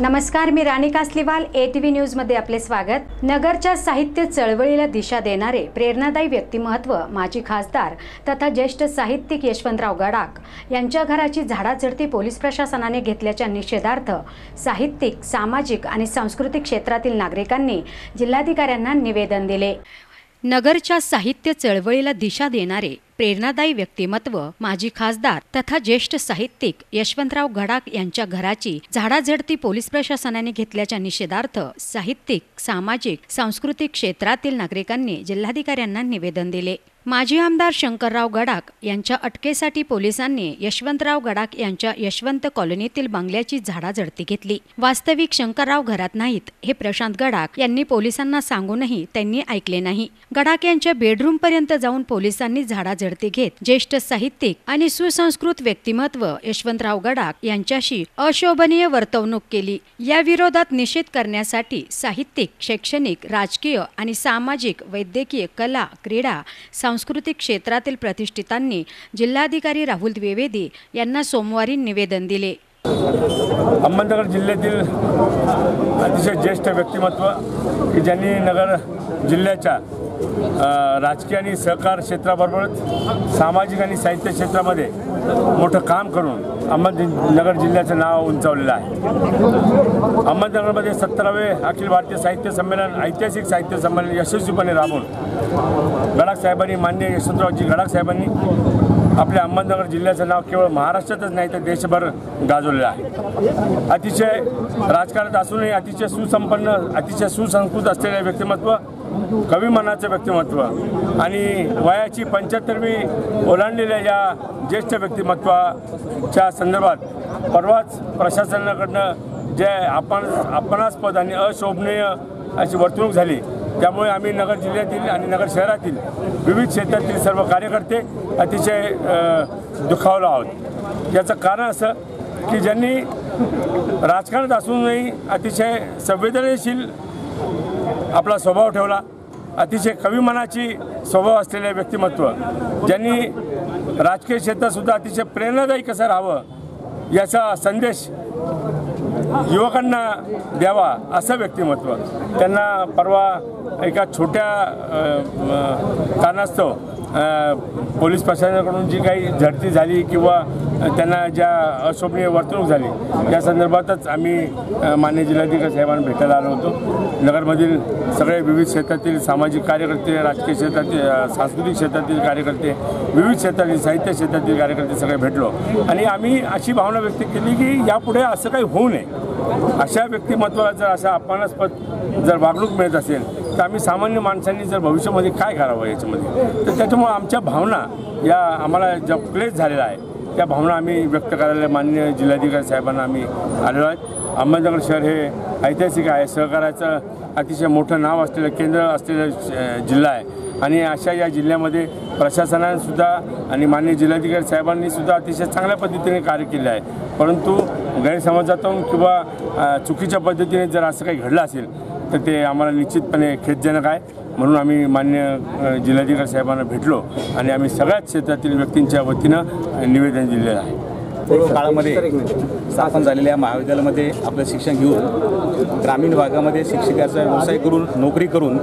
नमस्कार मी Rani Kasliwal A T V न्यूजमध्ये आपले स्वागत. नगरच्या साहित्य चळवळीला दिशा देणारे प्रेरणादायी व्यक्तिमत्व माजी खासदार तथा ज्येष्ठ साहित्यिक यशवंतराव गडाख यांच्या घराची झाडाझडती पोलीस प्रशासनाने घेतल्याच्या निषेधार्थ साहित्यिक सामाजिक आणि सांस्कृतिक क्षेत्रातील नागरिकांनी जिल्हाधिकाऱ्यांना निवेदन दिले. नगरच्या साहित्य चळवळीला दिशा देणारे प्रेरणादायी व्यक्तिमत्व माजी खासदार तथा ज्येष्ठ साहित्यिक यशवंतराव गडाख यांच्या घराची झाडाझडती पोलीस प्रशासनाने घेतल्याच्या निषेधार्थ साहित्यिक सामाजिक सांस्कृतिक क्षेत्रातील नागरिकांनी जिल्हाधिकाऱ्यांना निवेदन दिले. माजी आमदार शंकरराव गडाख यांच्या अटकेसाठी पोलिसांनी यशवंतराव गडाख यांच्या यशवंत कॉलनीतील बंगल्याची झाडाझडती घेतली. वास्तविक शंकरराव घरात नाहीत हे प्रशांत गडाख यांनी पोलिसांना सांगूनही त्यांनी ऐकले नाही. गडाख यांच्या बेडरूम पर्यंत जाऊन पोलिसांनी झाडाझडती घेत ज्येष्ठ साहित्यिक आणि सुसंस्कृत व्यक्तिमत्व यशवंतराव गडाख यांच्याशी अशोभनीय वर्तवणूक केली. या विरोधात निषेध करण्यासाठी साहित्यिक शैक्षणिक राजकीय आणि सामाजिक वैद्यकीय कला क्रीडा सांस्कृतिक क्षेत्रातील प्रतिष्ठितांनी जिल्हाधिकारी राहुल द्विवेदी यांना सोमवारी निवेदन दिले. अहमदनगर जिल्ह्यातील अतिशय ज्येष्ठ व्यक्तिमत्व की ज्यांनी नगर जिल्ह्याच्या राजकीय आणि सहकार क्षेत्राबरोबरच सामाजिक आणि साहित्य क्षेत्रामध्ये मोठं काम करून अहमदनगर जिल्ह्याचं नाव उंचावलेलं आहे. अहमदनगरमध्ये सत्तरावे अखिल भारतीय साहित्य संमेलन ऐतिहासिक साहित्य संमेलन यशस्वीपणे राबवून गडाख साहेबांनी मान्य यशवंतरावजी गडाख साहेबांनी आपल्या अहमदनगर जिल्ह्याचं नाव केवळ महाराष्ट्रातच नाही तर देशभर गाजवलेलं आहे. अतिशय राजकारणात असूनही अतिशय सुसंपन्न अतिशय सुसंस्कृत असलेले व्यक्तिमत्व कविमनाचं व्यक्तिमत्व आणि वयाची पंच्याहत्तरवी ओलांडलेल्या या ज्येष्ठ व्यक्तिमत्वाच्या संदर्भात परवाच प्रशासनाकडनं जे आपण अपमानास्पद आणि अशोभनीय अशी वर्तणूक झाली त्यामुळे आम्ही नगर जिल्ह्यातील आणि नगर शहरातील विविध क्षेत्रातील सर्व कार्यकर्ते अतिशय दुखावलो आहोत. याचं कारण असं की ज्यांनी राजकारणात असूनही अतिशय संवेदनशील आपला स्वभाव ठेवला. अतिशय कवी मनाची स्वभाव असलेले व्यक्तिमत्व. ज्यांनी राजकीय क्षेत्रातसुद्धा अतिशय प्रेरणादायी कसं राहावं याचा संदेश युवकांना द्यावा असं व्यक्तिमत्व. त्यांना परवा एका छोट्या कारणास्तव पोलीस प्रशासनाकडून जी काही झडती झाली किंवा त्यांना ज्या अशोभनीय वर्तणूक झाली त्या संदर्भातच आम्ही अ, मान्य जिल्हाधिकारी साहेबांना भेटायला आलो होतो. नगरमधील सगळे विविध क्षेत्रातील सामाजिक कार्यकर्ते राजकीय क्षेत्रातील सांस्कृतिक क्षेत्रातील कार्यकर्ते विविध क्षेत्रातील साहित्य क्षेत्रातील कार्यकर्ते सगळे भेटलो. आणि आम्ही अशी भावना व्यक्त केली की यापुढे असं काही होऊ नये. अशा व्यक्तिमत्वाला जर असा अपमानास्पद जर वागणूक मिळत असेल तर आम्ही सामान्य माणसांनी जर भविष्यामध्ये काय करावं याच्यामध्ये? तर त्याच्यामुळं आमच्या भावना या आम्हाला ज्या प्लेस झालेला आहे त्या भावना आम्ही व्यक्त करायला मान्य जिल्हाधिकारी साहेबांना आम्ही आलेलो आहेत. अहमदनगर शहर हे ऐतिहासिक आहे. सहकाराचं अतिशय मोठं नाव असलेलं केंद्र असलेलं जिल्हा आहे. आणि अशा या जिल्ह्यामध्ये प्रशासनानेसुद्धा आणि मान्य जिल्हाधिकारी साहेबांनीसुद्धा अतिशय चांगल्या पद्धतीने कार्य केले आहे. परंतु गैरसमजातून किंवा चुकीच्या पद्धतीने जर असं काही घडलं असेल तर ते आम्हाला निश्चितपणे खेदजनक आहे. म्हणून आम्ही मान्य जिल्हाधिकारी साहेबांना भेटलो आणि आम्ही सगळ्याच क्षेत्रातील व्यक्तींच्या वतीनं निवेदन दिलेलं आहे. पूर्व काळामध्ये स्थापन झालेल्या महाविद्यालयामध्ये आपलं शिक्षण घेऊन ग्रामीण भागामध्ये शिक्षकाचा व्यवसाय करून नोकरी करून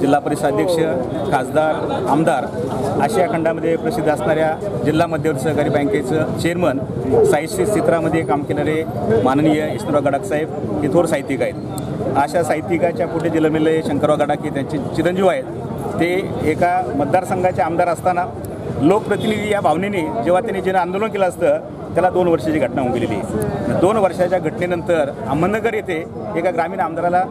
जिल्हा परिषद अध्यक्ष खासदार आमदार आशिया खंडामध्ये प्रसिद्ध असणाऱ्या जिल्हा मध्यवर्ती सहकारी बँकेचं चेअरमन साहित्य क्षेत्रामध्ये काम केणारे माननीय यशवंतराव गडाख साहेब हे थोर साहित्यिक आहेत. अशा साहित्यिकाच्या पुढे जन्मलेले शंकरराव गडाखे त्यांचे चिरंजीव आहेत ते एका मतदारसंघाचे आमदार असताना लोकप्रतिनिधी या भावनेने जेव्हा त्यांनी जन आंदोलन केलं असतं त्याला दोन वर्षाची घटना होऊन गेलेली दोन वर्षाच्या घटनेनंतर अहमदनगर येथे एका ग्रामीण आमदाराला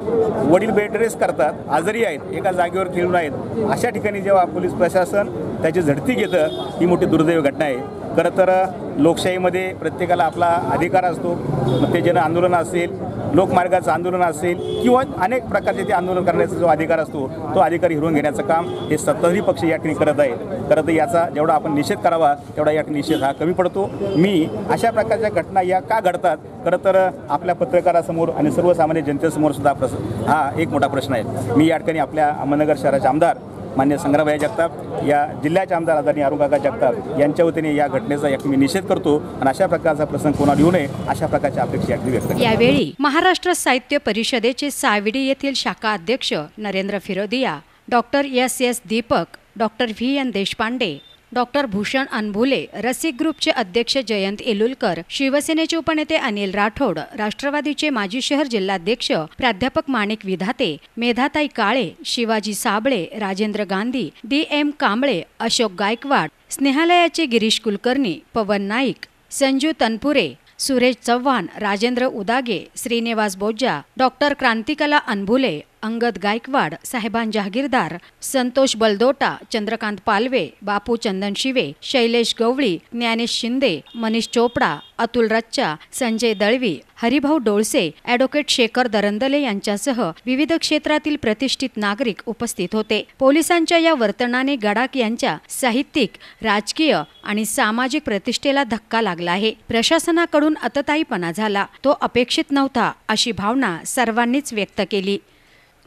वडील बेडरेस करतात आजारी आहेत एका जागेवर खेळून आहेत. अशा ठिकाणी जेव्हा पोलीस प्रशासन त्याची झडती घेतं ही मोठी दुर्दैव घटना आहे. खरं तर लोकशाहीमध्ये प्रत्येकाला आपला अधिकार असतो. मग ते जन आंदोलन असेल लोकमार्गाचं आंदोलन असेल किंवा अनेक प्रकारचे ते आंदोलन करण्याचा जो अधिकार असतो तो अधिकार हिरवून घेण्याचं काम हे सत्ताधारी पक्ष या ठिकाणी करत आहे खरं तर याचा जेवढा आपण निषेध करावा तेवढा या ठिकाणी निषेध हा कमी पडतो. मी अशा प्रकारच्या घटना या का घडतात? खरं तर आपल्या पत्रकारासमोर आणि सर्वसामान्य जनतेसमोर सुद्धा प्रश्न हा एक मोठा प्रश्न आहे. मी या ठिकाणी आपल्या अहमदनगर शहराचे आमदार मान्य संग्रामभाई जगताप या जिल्ह्याचे आमदार आदरणीय अरुणकाका जगताप यांच्या वतीने या घटनेचा एक मी निषेध करतो आणि अशा प्रकारचा प्रसंग कोणाला येऊ नये अशा प्रकारच्या अपेक्षा व्यक्त यावेळी महाराष्ट्र साहित्य परिषदेचे सावडी येथील शाखा अध्यक्ष Narendra Firodia doctor S S Deepak doctor V N Deshpande doctor Bhushan Anbhule Rasik ग्रुपचे अध्यक्ष जयंत एलुलकर शिवसेनेचे उपनेते अनिल राठोड राष्ट्रवादीचे माजी शहर जिल्हाध्यक्ष प्राध्यापक माणिक विधाते मेधाताई काळे शिवाजी साबळे राजेंद्र गांधी डी एम कांबळे अशोक गायकवाड स्नेहालयाचे गिरीश कुलकर्णी पवन नाईक संजू तनपुरे सुरेश चव्हाण राजेंद्र उदागे श्रीनिवास बोज्जा डॉक्टर क्रांतिकला अनभुले अंगद गायकवाड साहेबान जहागीरदार संतोष बलदोटा चंद्रकांत पालवे बापू चंदन शिवे शैलेश गवळी ज्ञानेश शिंदे मनीष चोपडा अतुल रच्चा संजय दळवी हरिभाऊ डोळसे ॲडव्होकेट शेखर दरंदले यांच्यासह विविध क्षेत्रातील प्रतिष्ठित नागरिक उपस्थित होते. पोलिसांच्या या वर्तनाने गडाख यांच्या साहित्यिक राजकीय आणि सामाजिक प्रतिष्ठेला धक्का लागला आहे. प्रशासनाकडून अतताईपणा झाला. तो अपेक्षित नव्हता अशी भावना सर्वांनीच व्यक्त केली.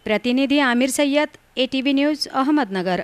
प्रतिनिधी आमिर सय्यद एटीव्ही न्यूज अहमदनगर.